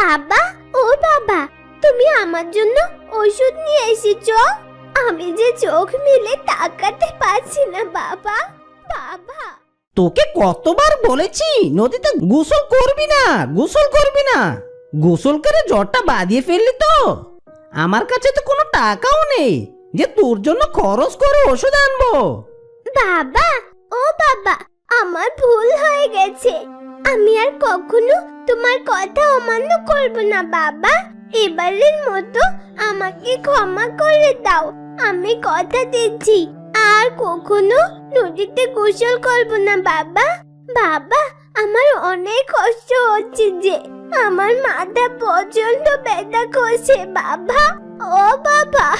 বাবা ও বাবা তুমি আমার জন্য ওষুধ নিয়ে এসেছ? আমি যে চোখ মেলে তাকাতে পারছি না বাবা বাবা। তোকে কতবার বলেছি নদীতে গোসল করবি না গোসল করবি না। গোসল করে জ্বরটা বাঁধিয়ে ফেললি তো। আমার কাছে তো কোনো টাকাও নেই যে তোর জন্য খরচ করে ওষুধ আনব। বাবা ও বাবা আমার ভুল হয়ে গেছে। আমি আর কখনো তোমার কথা অমান্য করব না, বাবা। এবারের মতো আমাকে ক্ষমা করে দাও। আমি কথা দিচ্ছি। আর কখনো নদীতে গোসল করব না, বাবা। বাবা, আমার অনেক কষ্ট হচ্ছে যে আমার মাথা পর্যন্ত ব্যথা করছে, বাবা। ও বাবা।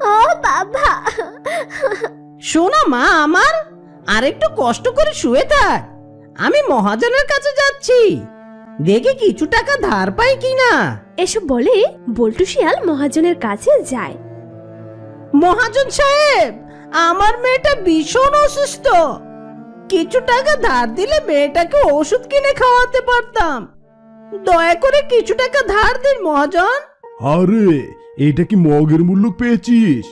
ও বাবা। শোনা মা আমার আর একটু কষ্ট করে শুয়ে থাক। আমি মহাজনের কাছে যাচ্ছি। দেখি কিছু টাকা ধার পাই কিনা। এসব বলে বল্টু শিয়াল মহাজনের কাছে যায়। মহাজন সাহেব আমার মেয়েটা ভীষণ অসুস্থ। কিছু টাকা ধার দিলে মেয়েটাকে ওষুধ কিনে খাওয়াতে পারতাম। দয়া করে কিছু টাকা ধার দিন মহাজন। আরে এটা কি মগের মূল্য পেয়েছিস?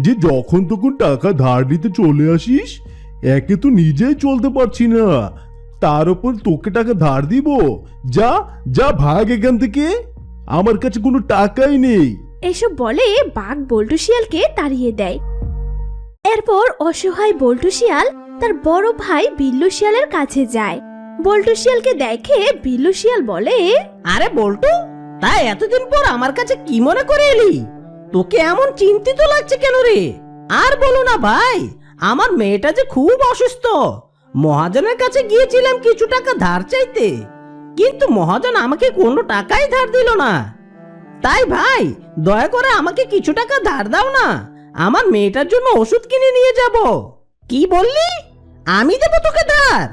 যে যখন তখন টাকা ধার নিতে চলে আসিস একে তো নিজেই চলতে পারছি না। তার উপর তোকে টাকা ধার দিব। যা যা ভাগ এখান থেকে। আমার কাছে কোনো টাকাই নেই। এসব বলে বাঘ বল্টু শিয়ালকে তাড়িয়ে দেয়। এরপর অসহায় বল্টু শিয়াল তার বড় ভাই বিল্লু শিয়ালের কাছে যায়। বল্টু শিয়ালকে দেখে বিল্লু শিয়াল বলে আরে বল্টু তাই এতদিন পর আমার কাছে কি মনে করে এলি? তোকে এমন চিন্তিত লাগছে কেন রে? আর বলো না ভাই আমার মেয়েটা যে খুব অসুস্থ। মহাজনের কাছে গিয়েছিলাম কিছু টাকা ধার চাইতে। কিন্তু মহাজন আমাকে কোনো টাকাই ধার দিল না। তাই ভাই, দয়া করে আমাকে কিছু টাকা ধার দাও না। আমার মেয়েটার জন্য ওষুধ কিনে নিয়ে যাব। কি বললি? আমি দেবো তোকে ধার।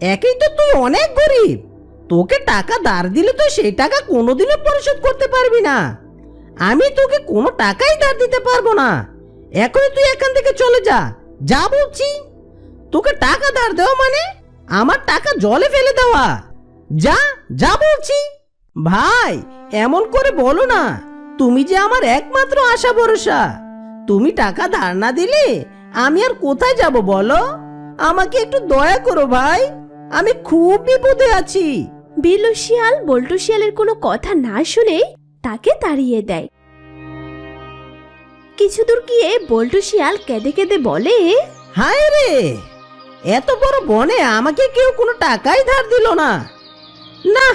একেই তো তুই অনেক গরিব। তোকে টাকা ধার দিলে তো সেই টাকা কোনোদিনও পরিশোধ করতে পারবি না। আমি তোকে কোনো টাকাই ধার দিতে পারব না। এখনই তুই এখান থেকে চলে যা। যা বলছি। তোকে টাকা ধার দেওয়া মানে? আমার টাকা জলে ফেলে দেওয়া। যা যা বলছি। ভাই এমন করে বলো না। তুমি যে আমার একমাত্র আশা ভরসা। তুমি টাকা ধার না দিলে আমি আর কোথায় যাব বলো? আমাকে একটু দয়া করো ভাই। আমি খুব বিপদে আছি। বিল্লু শিয়াল বল্টু শিয়ালের কোনো কথা না শুনে তাকে তাড়িয়ে দেয়। কিছু দূর গিয়ে বল্টু শিয়াল কেঁদে কেঁদে বলে হায় রে! এত বড় বনে আমাকে কেউ কোনো টাকাই ধার দিল না। না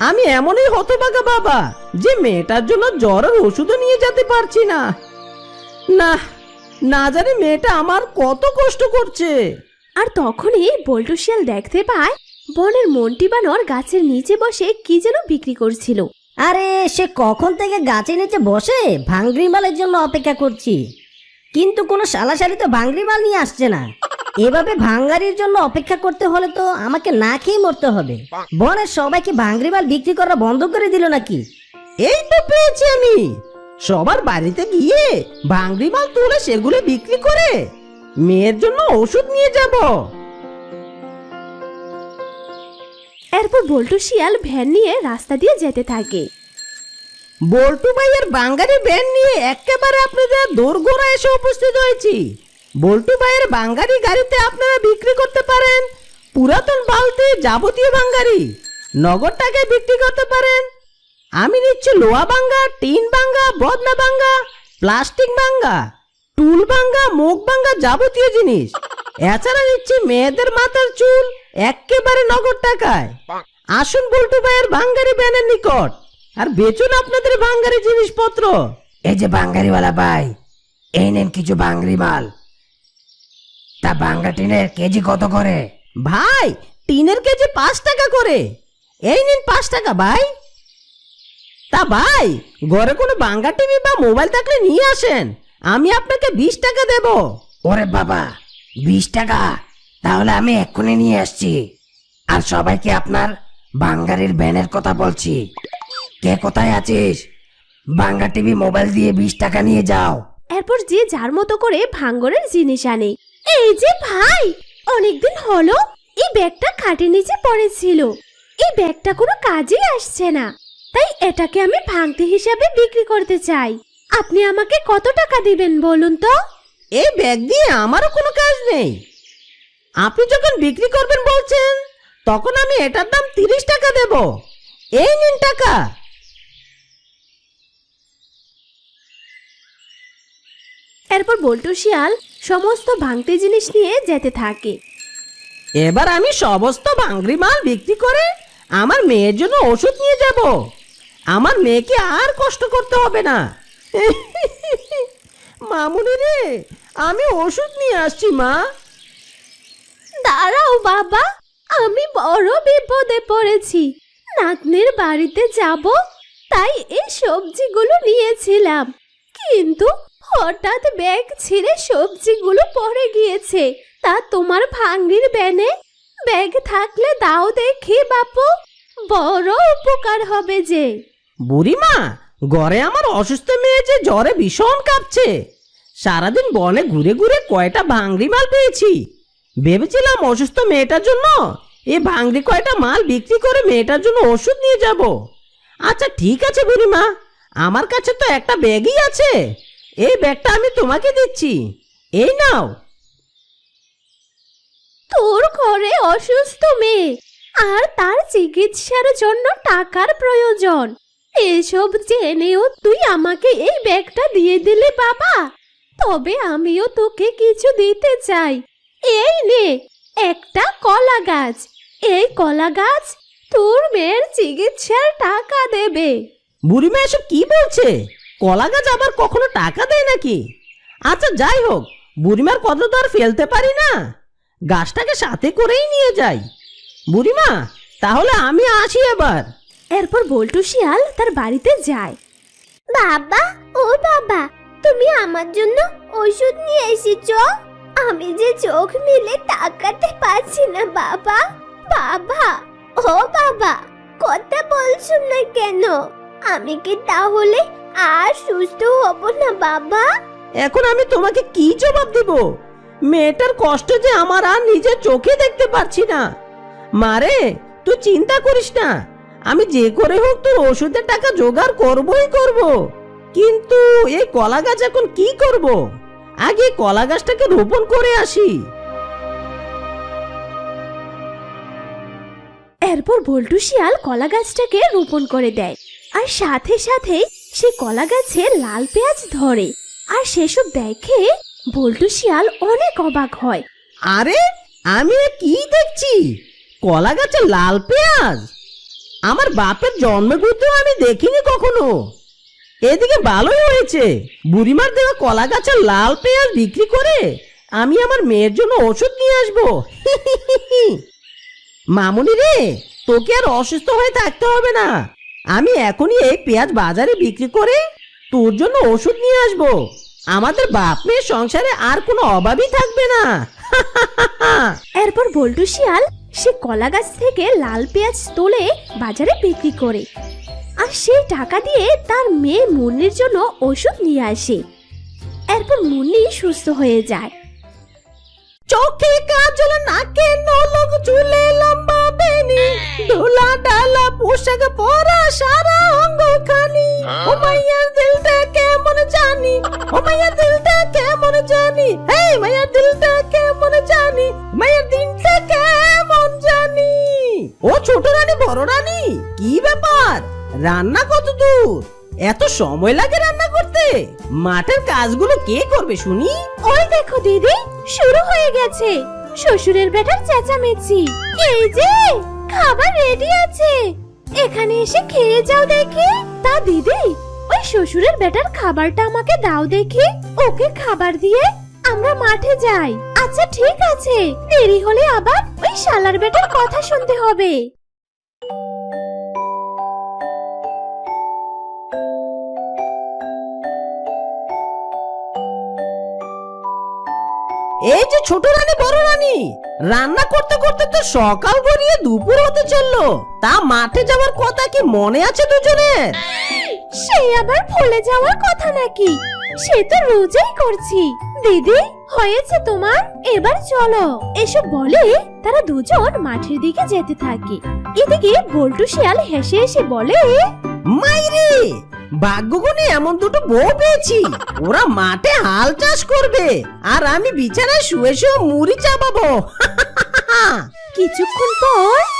আমি এমনই হতবাগা বাবা যে মেয়েটার জন্য জ্বরের ওষুধও নিয়ে যেতে পারছি না। না না জানি মেয়েটা আমার কত কষ্ট করছে। আর তখনই বল্টু শিয়াল দেখতে পায় বনের মন্টি বানর গাছের নিচে বসে কি যেন বিক্রি করছিল। আরে সে কখন থেকে গাছের নিচে বসে ভাঙ্গরি মালের জন্য অপেক্ষা করছি? কিন্তু কোনো সালাসালি তো ভাঙ্গরি মাল নিয়ে আসছে না। এভাবে ভাঙ্গারির জন্য অপেক্ষা করতে হলে তো আমাকে না খেয়ে মরতে হবে। বনের সবাইকে ভাঙ্গরি মাল বিক্রি করা বন্ধ করে দিল নাকি? এই তো পেয়েছি আমি। সবার বাড়িতে গিয়ে ভাঙড়ি মাল তুলে সেগুলো বিক্রি করে মেয়ের জন্য ওষুধ নিয়ে যাব। এরপর বল্টু শিয়াল ভ্যান নিয়ে রাস্তা দিয়ে যেতে থাকে। বল্টু ভাইয়ের বাঙ্গারি ভ্যান নিয়ে একেবারে আপনাদের দোরগোড়া এসে উপস্থিত হয়েছি। বল্টু ভাইয়ের বাঙ্গারি গাড়িতে আপনারা বিক্রি করতে পারেন। পুরাতন বালতি যাবতীয় বাঙ্গারি নগদ টাকায় বিক্রি করতে পারেন। আমি নিচ্ছি লোহা বাঙ্গা, টিন বাঙ্গা, বদনা বাঙ্গা, প্লাস্টিক বাঙ্গা, টুল বাঙ্গা, মুখ বাঙ্গা যাবতীয় জিনিস। এছাড়া নিচ্ছি মেয়েদের মাথার চুল একেবারে নগদ টাকায়। আসুন বল্টু ভাইয়ের বাঙ্গারি ব্যানের নিকট। আর বেচুন আপনাদের বাঙ্গারি জিনিসপত্র। এই যে বাঙ্গারিওয়ালা ভাই, এই নেন কিছু বাঙ্গারি মাল। তা বাঙ্গা টিনের কেজি কত করে? ভাই টিনের কেজি পাঁচ টাকা করে। এই নিন পাঁচ টাকা ভাই। তা ভাই ঘরে কোনো বাঙ্গা টিভি বা মোবাইল থাকলে নিয়ে আসেন। আমি আপনাকে বিশ টাকা দেব। ওরে বাবা বিশ টাকা? তাহলে আমি এক্ষুনি নিয়ে আসছি। আর সবাইকে আপনার বাঙ্গারির ব্যানের কথা বলছি। কে কোথায় আছিস? বাঙ্গা টিভি মোবাইল দিয়ে বিশ টাকা নিয়ে যাও। এরপর যে যার মতো করে ভাঙ্গরের জিনিস আনে। এই যে ভাই, অনেকদিন হলো এই ব্যাগটা খাটের নিচে পড়েছিল। এই ব্যাগটা কোনো কাজেই আসছে না। তাই এটাকে আমি ভাঙতি হিসাবে বিক্রি করতে চাই। আপনি আমাকে কত টাকা দিবেন বলুন তো? এই ব্যাগ দিয়ে আমারও কোনো কাজ নেই। আপনি যখন বিক্রি করবেন বলছেন, তখন আমি এটার দাম তিরিশ টাকা দেব। এই নিন টাকা। এরপর বল্টু শিয়াল সমস্ত ভাঙতি জিনিস নিয়ে যেতে থাকে। এবার আমি সমস্ত ভাঙরি মাল বিক্রি করে আমার মেয়ের জন্য ওষুধ নিয়ে যাব। আমার মেয়েকে আর কষ্ট করতে হবে না। মামুনি রে আমি ওষুধ নিয়ে আসছি মা। দাঁড়াও বাবা আমি বড় বিপদে পড়েছি। নাতনির বাড়িতে যাব তাই এই সবজিগুলো নিয়েছিলাম। কিন্তু হঠাৎ ব্যাগ ছিঁড়ে সবজিগুলো পড়ে গিয়েছে। তা তোমার ভাঙ্গির ব্যানে? ব্যাগ থাকলে দাও দেখি বাপু। বড় উপকার হবে যে। বুড়িমা, ঘরে আমার অসুস্থ মেয়ে যে জ্বরে ভীষণ কাঁপছে। সারাদিন বনে ঘুরে ঘুরে কয়টা ভাঙড়ি মাল পেয়েছি। ভেবেছিলাম অসুস্থ মেয়েটার জন্য এ ভাঙড়ি কয়টা মাল বিক্রি করে মেয়েটার জন্য ওষুধ নিয়ে যাব। আচ্ছা ঠিক আছে বুড়িমা, আমার কাছে তো একটা ব্যাগই আছে। এই ব্যাগটা আমি তোমাকে দিচ্ছি। এই নাও। তোর ঘরে অসুস্থ মেয়ে আর তার চিকিৎসার জন্য টাকার প্রয়োজন। এসব জেনেও তুই আমাকে এই ব্যাগটা দিয়ে দিলে বাবা। তবে আমিও তোকে কিছু দিতে চাই। এই নে একটা কলা গাছ। এই কলা গাছ তোর মেয়ের চিকিৎসার টাকা দেবে। বুড়িমা এসব কি বলছে? কলা গাছ আবার কখনো টাকা দেয় নাকি? আচ্ছা যাই হোক, বুড়িমার কত তো আর ফেলতে পারি না। গাছটাকে সাথে করেই নিয়ে যাই। বুড়িমা, তাহলে আমি আসি এবার। এরপর বল্টু শিয়াল তার বাড়িতে যায়। বাবা, ও বাবা, তুমি আমার জন্য ওষুধ নিয়ে এসেছ? আমি যে চোখ মেলে তাকাতে পারছি না, বাবা। বাবা, ও বাবা, কথা বলছো না কেন? আমি কি তাহলে আর সুস্থ হব না বাবা। এখন আমি তোমাকে কি জবাব দেব? মেয়েটার কষ্ট যে আমার আর নিজের চোখে দেখতে পারছি না। মারে তুই চিন্তা করিস না। আমি যে করে হোক তোর ওষুধের টাকা জোগাড় করবই করব। কিন্তু এই কলা গাছ এখন কি করব? আগে কলা গাছটাকে রোপণ করে আসি। এরপর বল্টু শিয়াল কলা গাছটাকে রোপণ করে দেয়। আর সাথে সাথে সে কলা গাছে লাল পেঁয়াজ ধরে আর সেসব দেখে বল্টু শিয়াল অনেক অবাক হয়। আরে আমি কি দেখছি? কলা গাছে লাল পেঁয়াজ? আমার বাপের জন্মভূতেও আমি দেখিনি কখনো। এদিকে ভালোই হয়েছে। বুড়িমার দেওয়া কলা গাছের লাল পেঁয়াজ বিক্রি করে আমি আমার মেয়ের জন্য ওষুধ নিয়ে আসব। মামুনি রে, তোকে আর অসুস্থ হয়ে থাকতে হবে না। আমি এখনই এই পেঁয়াজ বাজারে বিক্রি করে তোর জন্য ওষুধ নিয়ে আসব। আমাদের বাপ মেয়ের সংসারে আর কোনো অভাবই থাকবে না। এরপর বল্টু শিয়াল সে কলা গাছ থেকে লাল পেঁয়াজ তোলে বাজারে বিক্রি করে। আর সেই টাকা দিয়ে তার মেয়ে মুন্নির জন্য ওষুধ নিয়ে আসে। এরপর মুন্নি সুস্থ হয়ে যায়। চোখে কাজল নাকে নলক চুলে লম্বা বেনি দোলা ডালা পোশাক পরা সারা অঙ্গ খানি। ও মাইয়ার দিলটা কেমন জানি। ও মাইয়ার দিলটা কেমন জানি। এই মাইয়ার দিলটা কেমন জানি। মাইয়ার দিনটা কেমন জানি। ও ছোট রানী বড় রানী কি ব্যাপার? রান্না কত দূর? এত সময় লাগে রান্না করতে। মাঠের কাজগুলো কে করবে শুনি? ওই দেখো দিদি, শুরু হয়ে গেছে। শ্বশুরের বেটার চেঁচামেচি। এই যে, খাবার রেডি আছে। এখানে এসে খেয়ে যাও দেখি। তা দিদি, ওই শ্বশুরের বেটার খাবারটা আমাকে দাও দেখি। ওকে খাবার দিয়ে আমরা মাঠে যাই। আচ্ছা ঠিক আছে। দেরি হলে আবার ওই শালার বেটার কথা শুনতে হবে। এই যে ছোট রানী বড় রানী রান্না করতে করতে তো সকাল গড়িয়ে দুপুর হতে চলল। তা মাঠে যাওয়ার কথা কি মনে আছে দুজনের? সে আবার ভুলে যাওয়ার কথা নাকি? সে তো রোজই করছি। দিদি হয়েছে তোমার? এবার চলো। এসব বলে তারা দুজন মাঠের দিকে যেতে থাকে। এদিকে বল্টু শিয়াল হেসে হেসে বলে মাইরে ভাগ্যগুনে এমন দুটো বউ পেয়েছি। ওরা মাঠে হাল চাষ করবে। আর আমি বিছানায় শুয়ে শুয়ে মুড়ি চাপাবো। কিছুক্ষণ পর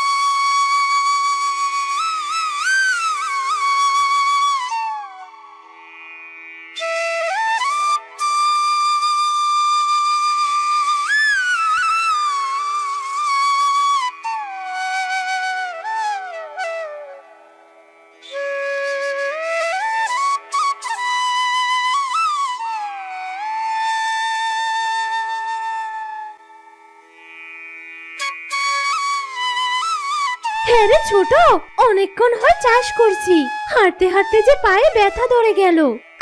রে ছোট, অনেকক্ষণ হয় চাষ করছি। হাঁটতে হাঁটতে যে পায়ে ব্যথা ধরে গেল।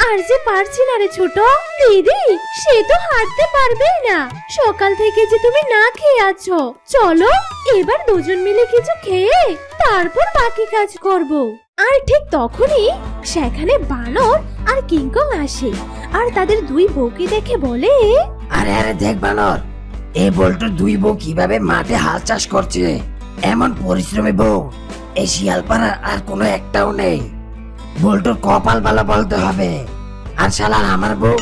আর যে পারছি না রে ছোট, দিদি, সে তো হাঁটতে পারবেই না। সকাল থেকে যে তুমি না খেয়ে আছো, চলো এবার দুজন মিলে কিছু খেয়ে তারপর বাকি কাজ করব। আর ঠিক তখনই সেখানে বানর আর কিংকং আসে। আর তাদের দুই বউকে দেখে বলে, আরে আরে, দেখ বানর এই বল্টুর দুই বউ কীভাবে মাঠে হাল চাষ করছে? এমন পরিশ্রমী বউ, এই শিয়ালপাড়ার আর কোনো একটাও নেই। বল্টুর কপাল বালা বলতে হবে। আর শালার আমার বউ,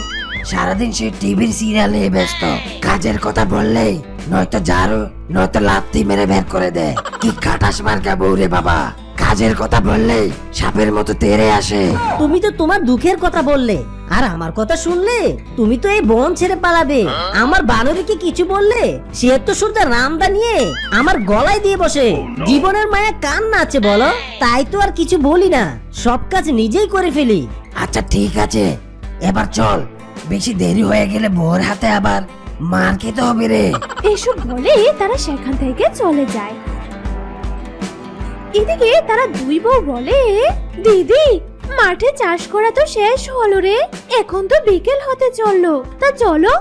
সারাদিন সে টিভির সিরিয়ালে ব্যস্ত। কাজের কথা বললেই নয়তো ঝাড়ু, নয়তো লাত্তি মেরে বের করে দেয়। কি খাটাস মার্কা বউ রে বাবা। কাজের কথা বললেই সাপের মতো তেরে আসে। তুমি তো তোমার দুঃখের কথা বললে। আর আমার কথা শুনলে তুমি তো এই বন ছেড়ে পালাবে। আমার বানরীকে কিছু বললে সে তো সোজা রামদা নিয়ে আমার গলায় দিয়ে বসে। জীবনের মায়া কান না আছে বলো? তাই তো আর কিছু বলি না। সব কাজ নিজেই করে ফেলি। আচ্ছা ঠিক আছে। এবার চল। বেশি দেরি হয়ে গেলে ভোর হাতে আবার মার খেতে হবে রে। এসব বলে তারা সেখান থেকে চলে যায়। এদিকে তারা দুই বউ বলে, দিদি, মাঠে চাষ করা তো শেষ হলো রে, এখন তো বিকেল হতে চলল। তা চলো,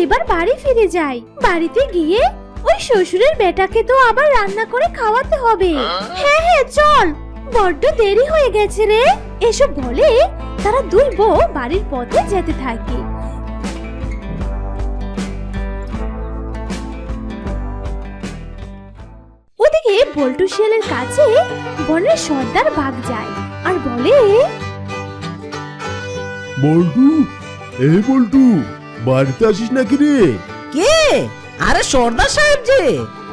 এবার বাড়ি ফিরে যাই। বাড়িতে গিয়ে ওই শ্বশুরের বেটাকে তো আবার রান্না করে খাওয়াতে হবে। হ্যাঁ হ্যাঁ চল। বড্ড দেরি হয়ে গেছে রে। এসব বলে তারা দুই বউ বাড়ির পথে যেতে থাকে। ওদিকে বল্টু শিয়ালের কাছে বনের সর্দার বাঘ যায় আর বলে বল্টু এই বল্টু বাড়িতে আসিস নাকি রে? কে? আরে সর্দার সাহেব যে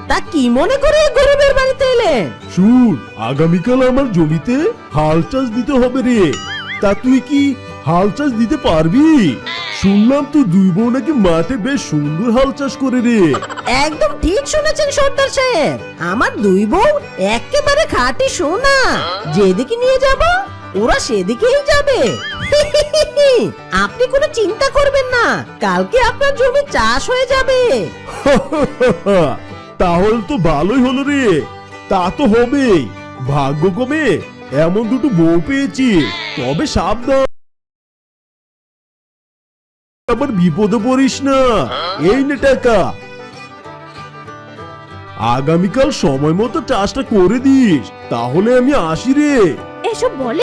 তা কি মনে করে গরিবের বাড়িতে এলেন? শুন আগামীকাল আমার জমিতে হাল চাষ দিতে হবে রে। তা তুই কি হাল চাষ দিতে পারবি? শুনলাম তো দুই বউ নাকি মাঠে বেশ সুন্দর হাল চাষ করে রে। একদম ঠিক শুনেছেন সর্দার সাহেব। আমার দুই বউ একেবারে খাঁটি সোনা। যেদিকে নিয়ে যাব ওরা সেদিকেই যাবে। আপনি কোনো চিন্তা করবেন না কালকে আপনার জমি চাষ হয়ে যাবে। তাহলে তো ভালোই হলো রে। তা তো হবেই। ভাগ্য কমে এমন দুটো বউ পেয়েছি তবে সাবধান। আবার বিপদে পড়িস না। এই নে টাকা। আগামীকাল সময় মতো চাষটা করে দিস, তাহলে আমি আসি রে। এসব বলে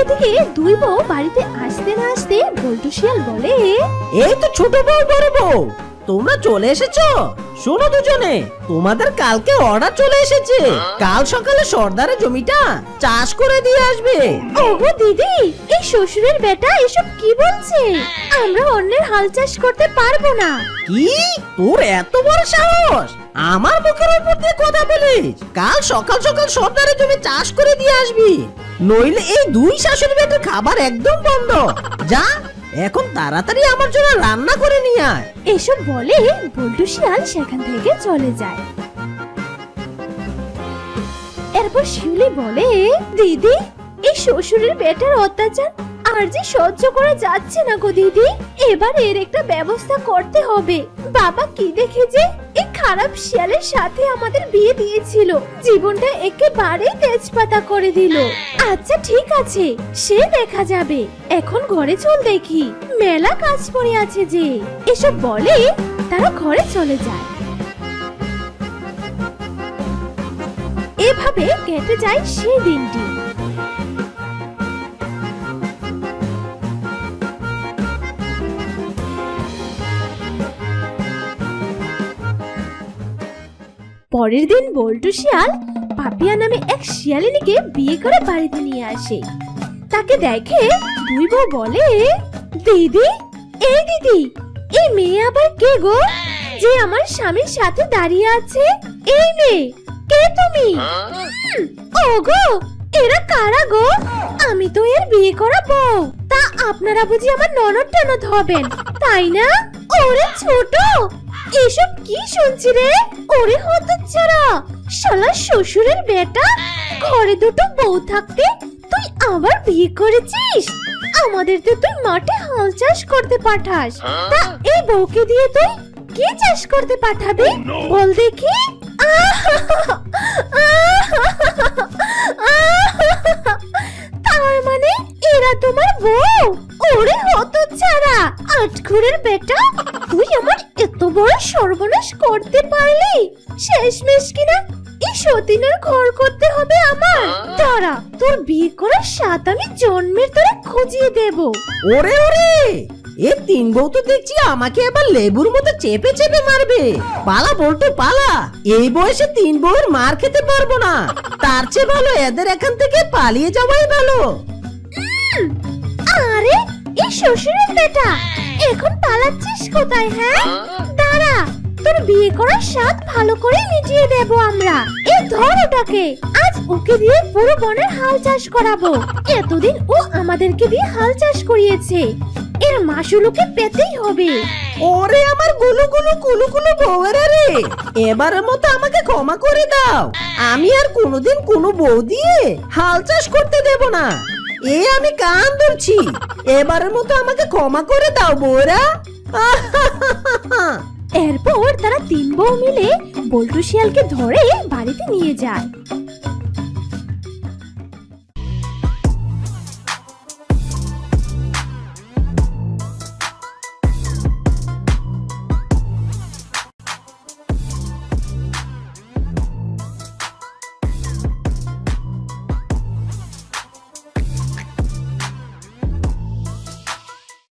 এদিকে দুই বউ বাড়িতে আসতে না আসতে বল্টু শিয়াল বলে এই তো ছোট বউ বড় বউ। তোমরা চলে এসেছ? শোনো দুজনে তোমাদের কালকে অর্ডার চলে এসেছে। কাল সকালে সর্দারের জমিটা চাষ করে দিয়ে আসবে। ওগো দিদি এই শ্বশুরের বেটা এসব কি বলছে? আমরা অন্যের হাল চাষ করতে পারব না। কি? তোর এত বড় সাহস? আমার মুখের উপর দিয়ে কথা বলিস। কাল সকাল সকাল সর্দারের জমি চাষ করে দিয়ে আসবি। নইলে এই দুই শাশুড়ি বেটার খাবার একদম বন্ধ। যা, এখন তাড়াতাড়ি আমার জন্য রান্না করে নিয়ে আয়। এসব বলে বল্টু শিয়াল সেখান থেকে চলে যায়। এরপর শিউলি বলে, দিদি, এই শ্বশুরের বেটার অত্যাচার আর যে সহ্য করা যাচ্ছে না গো দিদি। এবার এর একটা ব্যবস্থা করতে হবে। বাবা কি দেখে যে এই খারাপ শিয়ালের সাথে আমাদের বিয়ে দিয়েছিল। জীবনটা একেবারেই তেজপাতা করে দিল। আচ্ছা ঠিক আছে, সে দেখা যাবে। এখন ঘরে চল দেখি। মেলা কাজ পড়ে আছে যে। এসব বলে তারা ঘরে চলে যায়। এভাবে কেটে যায় সেই দিনটি। পরের দিন বল্টু শিয়াল পাপিয়া নামে এক শিয়ালিনীকে বিয়ে করে বাড়িতে নিয়ে আসে। তাকে দেখে দুই বউ বলে দিদি এই দিদি এই মেয়ে আবার কে গো? যে আমার স্বামীর সাথে দাঁড়িয়ে আছে এই মেয়ে কে তুমি? হুম, ও গো এরা কারা গো? আমি তো এর বিয়ে করা বউ। তা আপনারা বুঝি আমার ননদ টনদ হবেন তাই না? ওরে ছোট এসব কি শুনছি রে? ওরে হতচ্ছাড়া। শালা শ্বশুরের বেটা ঘরে দুটো বউ থাকতে তুই আবার বিয়ে করেছিস? আমাদের তো তুই মাঠে হাল চাষ করতে পাঠাস। তা এই বউকে দিয়ে তুই কি চাষ করতে পাঠাবি? বল দেখি। সাত আমি জন্মের তোরে খুঁজিয়ে দেব। ওরে ওরে! এ তিন বউ তো দেখছি আমাকে এবার লেবুর মতো চেপে চেপে মারবে। পালা বলতো পালা। এই বয়সে তিন বউয়ের মার খেতে পারব না। তার চেয়ে ভালো এদের এখান থেকে পালিয়ে যাওয়াই ভালো। আরে এই শ্বশুরের বেটা। এখন পালাচ্ছিস কোথায় হ্যাঁ? দাঁড়া। তোর বিয়ে করার স্বাদ ভালো করে মিটিয়ে দেব আমরা। এ ধর ওটাকে। আজ ওকে দিয়ে পুরো বনের হাল চাষ করাবো। এতদিন ও আমাদেরকে দিয়ে হাল চাষ করিয়েছে। এর মাসুলুকে পেতেই হবে। ওরে আমার গুলু গুলু কুলু কুলু বউয়েরা রে। এবারের মতো আমাকে ক্ষমা করে দাও। আমি আর কোনোদিন কোনো বউ দিয়ে হাল চাষ করতে দেব না। এ আমি কান ধরছি। এবারের মতো আমাকে ক্ষমা করে দাও বউরা এরপর তারা তিন বউ মিলে বল্টু শিয়ালকে ধরে বাড়িতে নিয়ে যায়।